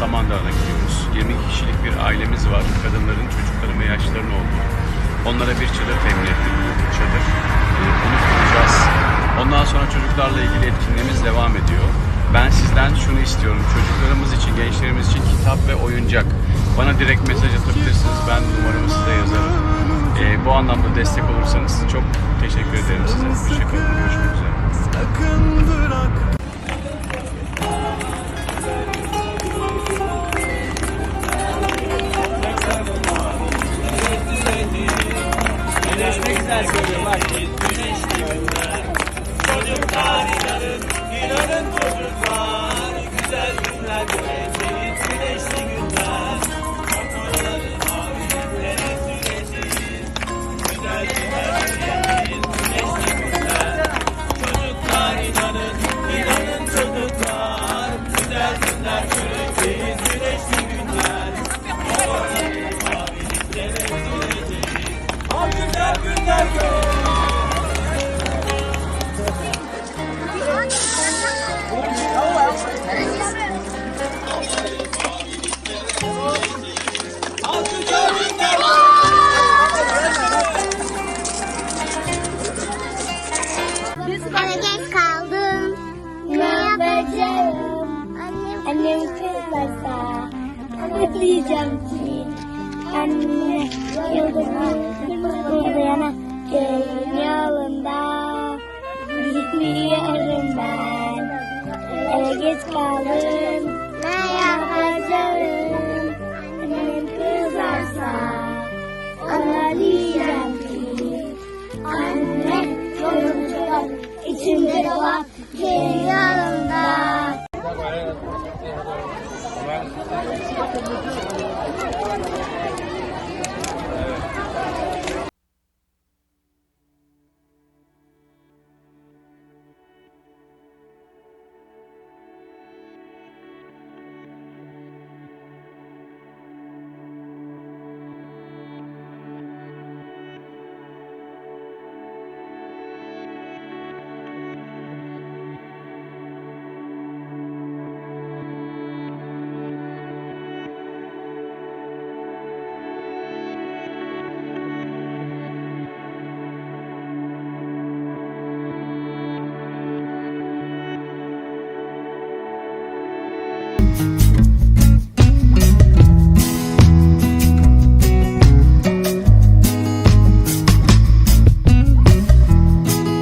Samandağ'da gidiyoruz. 20 kişilik bir ailemiz var. Kadınların, çocukların ve yaşlıların olduğu. Onlara bir çadır temin ettik. Çadır. Ee, Onu kuracağız. Ondan sonra çocuklarla ilgili etkinliğimiz devam ediyor. Ben sizden şunu istiyorum. Çocuklarımız için, gençlerimiz için kitap ve oyuncak. Bana direkt mesaj atabilirsiniz. Ben numaramı size yazarım. Ee, bu anlamda destek olursanız çok teşekkür ederim size. Hoşçakalın. Görüşmek üzere. Kaldım. Ne yapacağım? Annem, kızarsa diyeceğim ki Anne yıldızın kırmızı yana Köyün yolunda Gitmiyorum ben Eve geç kaldım Спасибо.